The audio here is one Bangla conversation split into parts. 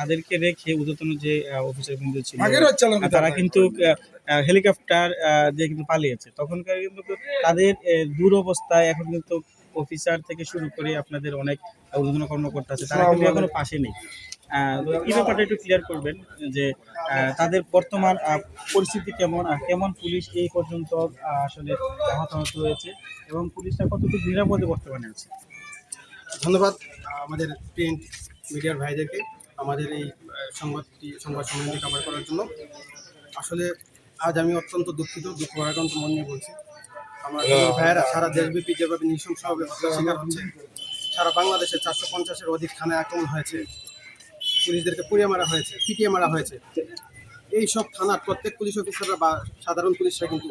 তাদেরকে রেখে উদ্যতন যে অফিসার বিন্দু ছিল তারা কিন্তু হেলিকপ্টার দিয়ে কিন্তু পালিয়েছে। তখনকার কিন্তু তাদের দুরবস্থায় এখন কিন্তু অফিসার থেকে শুরু করে আপনাদের অনেক উদ্বোধন কর্মকর্তা আছে। তারা কিন্তু এখনও পাশে নেই। এই ব্যাপারটা একটু ক্লিয়ার করবেন যে তাদের বর্তমান আহ, পরিস্থিতি কেমন আর কেমন পুলিশ এই পর্যন্ত আসলে হতাহত হয়েছে এবং পুলিশটা কতটুকু নিরাপদে বর্তমানে আছে? ধন্যবাদ আমাদের প্রিন্ট মিডিয়ার ভাইদেরকে। আমাদের এই সংবাদটি সংবাদ সম্মেলনটি কভার করার জন্য। আসলে আজ আমি অত্যন্ত দুঃখিত দুঃখ ভারাক্রান্ত মন নিয়ে বলছি। আমার প্রিয় ভাইয়েরা সারা দেশব্যাপী যেভাবে নৃশংসভাবে হত্যার শিকার হচ্ছে সারা বাংলাদেশে চারশো পঞ্চাশের অধিক থানায় আক্রমণ হয়েছে পুলিশদেরকে পুড়িয়ে মারা হয়েছে পিটিয়ে মারা হয়েছে। এই সব থানার প্রত্যেক পুলিশ অফিসাররা বা সাধারণ পুলিশরা কিন্তু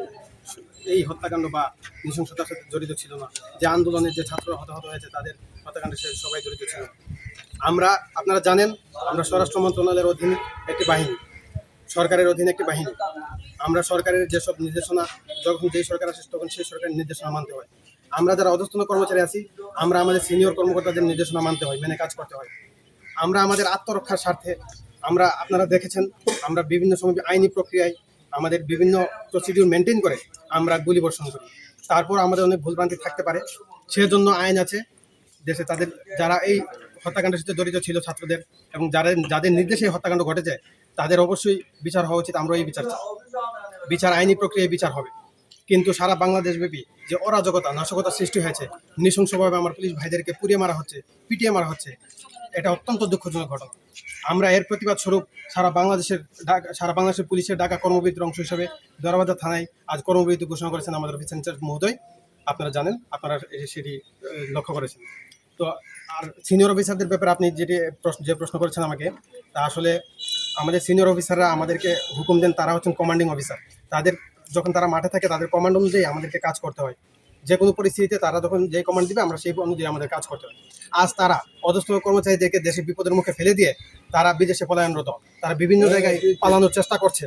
এই হত্যাকাণ্ড বা নৃশংসতার সাথে জড়িত ছিল না। যে আন্দোলনের যে ছাত্র হতাহত হয়েছে তাদের হত্যাকাণ্ডে সে সবাই জড়িত ছিল। আমরা, আপনারা জানেন, আমরা স্বরাষ্ট্র মন্ত্রণালয়ের অধীনে একটি বাহিনী, সরকারের অধীনে একটি বাহিনী। আমরা সরকারের যেসব নির্দেশনা, যখন যেই সরকার আসে, তখন সেই সরকারের নির্দেশনা মানতে হয়। আমরা যারা অধস্তন কর্মচারী আছি, আমরা আমাদের সিনিয়র কর্মকর্তাদের নির্দেশনা মানতে হয়, মেনে কাজ করতে হয়। আমরা আমাদের আত্মরক্ষার স্বার্থে, আমরা, আপনারা দেখেছেন, আমরা বিভিন্ন সময় আইনি প্রক্রিয়ায় আমাদের বিভিন্ন প্রসিডিউর মেনটেন করে আমরা গুলি বর্ষণ করি। তারপর আমাদের অনেক ভুলভ্রান্তি থাকতে পারে। সেজন্য আইন আছে। দেশে তাদের, যারা এই হত্যাকাণ্ডের সাথে জড়িত ছিল ছাত্রদের এবং যারা যাদের নির্দেশে হত্যাকাণ্ড ঘটেছে, তাদের অবশ্যই বিচার হওয়া উচিত আমরা এই বিচার চাই। বিচার আইনি প্রক্রিয়ায় বিচার হবে। কিন্তু সারা বাংলাদেশব্যাপী যে অরাজকতা নাশকতা সৃষ্টি হয়েছে, নৃশংসভাবে আমার পুলিশ ভাইদেরকে পুড়িয়ে মারা হচ্ছে, পিটিয়ে মারা হচ্ছে, এটা অত্যন্ত দুঃখজনক ঘটনা। আমরা এর প্রতিবাদ স্বরূপ সারা বাংলাদেশের ঢাকা- সারা বাংলাদেশের পুলিশের ডাকা কর্মবিরতির অংশ হিসেবে দরবাজার থানায় আজ কর্মবিরতি ঘোষণা করেছেন আমাদের অফিসার মহোদয়। আপনারা জানেন, আপনারা সেটি লক্ষ্য করেছেন। তো আর সিনিয়র অফিসারদের ব্যাপারে আপনি যেটি প্রশ্ন যে প্রশ্ন করেছেন আমাকে তা আসলে আমাদের সিনিয়র অফিসাররা আমাদেরকে হুকুম দেন তারা হচ্ছেন কমান্ডিং অফিসার তাদের যখন তারা মাঠে থাকে তাদের কমান্ড অনুযায়ী আমাদেরকে কাজ করতে হয় যে কোনো পরিস্থিতিতে তারা যখন যে কমান্ড দিবে আমরা সেই অনুযায়ী আমাদের কাজ করতে হয় আজ তারা অধস্থ কর্মচারীদেরকে দেশে বিপদের মুখে ফেলে দিয়ে তারা বিদেশে পলায়নরত তারা বিভিন্ন জায়গায় পালানোর চেষ্টা করছে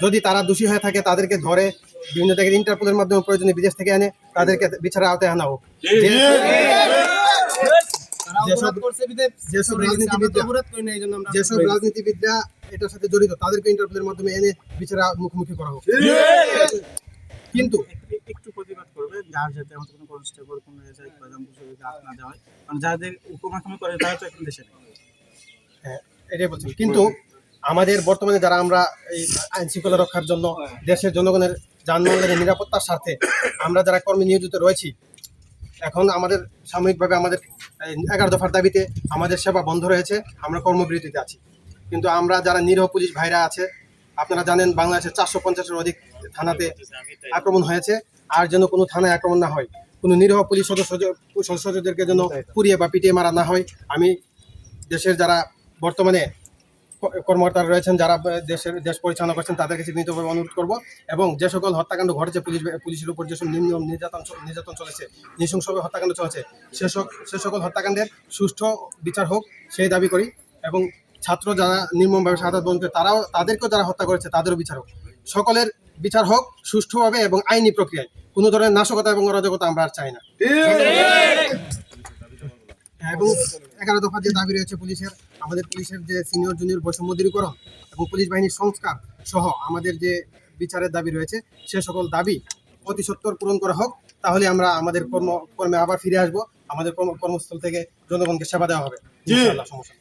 যদি তারা দোষী হয়ে থাকে তাদেরকে ধরে বিভিন্ন জায়গায় ইন্টারপোলের মাধ্যমে প্রয়োজনে বিদেশ থেকে এনে তাদেরকে বিচারের আওতায় আনা হোক যেসব যেসব রাজনীতিবিদরা যেসব রাজনীতিবিদরা এটার সাথে জড়িত তাদেরকে ইন্টারপোলের মাধ্যমে এনে বিচারের মুখোমুখি করা হোক। কিন্তু একটু প্রতিবাদ করবে যার যাতে আমাদের কোনো কনস্টেবল কোনো এসআই প্রধান হিসেবে হাত না দেওয়া হয় কারণ যাদের উপমাখামা করে তারা তো এখন দেশে নেই। হ্যাঁ, এটাই বলছি। কিন্তু আমাদের বর্তমানে যারা আমরা এই আইন শৃঙ্খলা রক্ষার জন্য দেশের জনগণের যানবাহনের নিরাপত্তার স্বার্থে আমরা যারা কর্মী নিয়োজিত রয়েছি এখন আমাদের সাময়িকভাবে আমাদের এগারো দফার দাবিতে আমাদের সেবা বন্ধ রয়েছে আমরা কর্মবিরতিতে আছি। কিন্তু আমরা যারা নিরহ পুলিশ ভাইরা আছে আপনারা জানেন বাংলাদেশের চারশো পঞ্চাশের অধিক থানাতে আক্রমণ হয়েছে আর যেন কোনো থানায় আক্রমণ না হয় কোনো নিরহ পুলিশ সদস্য সদস্যদেরকে যেন পুড়িয়ে বা পিটিয়ে মারা না হয় আমি দেশের যারা বর্তমানে কর্মকর্তারা রয়েছেন যারা দেশের দেশ পরিচালনা করছেন তাদের কাছে বিনীতভাবে অনুরোধ করব। এবং যে সকল হত্যাকাণ্ড ঘটেছে পুলিশ পুলিশের উপর যেসব নিম্ন নির্যাতন নির্যাতন চলেছে নৃশংসভাবে হত্যাকাণ্ড চলেছে সে সক- সে সকল হত্যাকাণ্ডের সুষ্ঠু বিচার হোক সেই দাবি করি। এবং ছাত্র যারা নির্মমভাবে সাধারণ বন্ধু তারাও তাদেরকেও যারা হত্যা করেছে তাদেরও বিচার হোক। সকলের বিচার হোক সুষ্ঠুভাবে এবং আইনি প্রক্রিয়ায়। কোনো ধরনের নাশকতা এবং অরাজকতা আমরা আর চাই না। এবং এগারো দফা যে দাবি রয়েছে পুলিশের আমাদের পুলিশের যে সিনিয়র জুনিয়র বৈষম্য দূরীকরণ এবং পুলিশ বাহিনীর সংস্কার সহ আমাদের যে বিচারের দাবি রয়েছে সে সকল দাবি অতি সত্তর পূরণ করা হোক। তাহলে আমরা আমাদের কর্ম কর্মে আবার ফিরে আসব। আমাদের কর্ম কর্মস্থল থেকে জনগণকে সেবা দেওয়া হবে। সমস্যা।